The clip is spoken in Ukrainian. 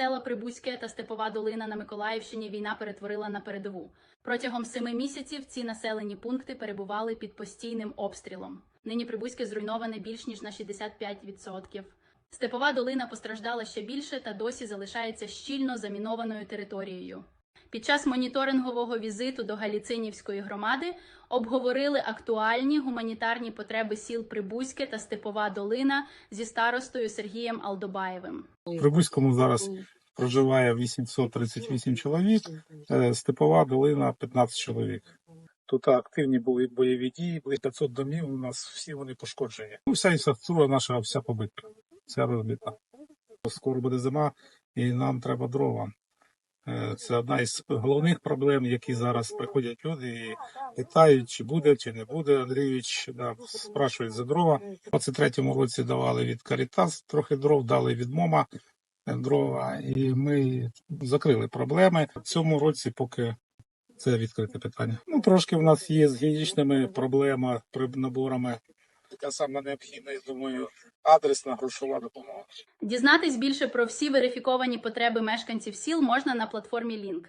села Прибузьке та Степова Долина на Миколаївщині війна перетворила на передову. Протягом семи місяців ці населені пункти перебували під постійним обстрілом. Нині Прибузьке зруйноване більш ніж на 65%. Степова долина постраждала ще більше та досі залишається щільно замінованою територією. Під час моніторингового візиту до Галіцинівської громади обговорили актуальні гуманітарні потреби сіл Прибузьке та Степова Долина зі старостою Сергієм Алдобаєвим. В Прибузькому зараз проживає 838 чоловік, е, Степова долина 15 чоловік. Тут активні були бойові дії, були 500 домів, у нас всі вони пошкоджені. Ну, вся інфраструктура наша вся побита, вся розбита. Скоро буде зима, і нам треба дрова. Е, Це одна із головних проблем, які зараз приходять люди і питають, чи буде, чи не буде. Андрійович да, спрашують за дрова. У 23-му році давали від Карітас, трохи дров дали від МОМА е, дрова, і ми закрили проблеми. В цьому році поки це відкрите питання. Ну, трошки в нас є з гігієнічними проблема при наборами. Така сама необхідна, я думаю, адресна грошова допомога. Дізнатись більше про всі верифіковані потреби мешканців сіл можна на платформі Link.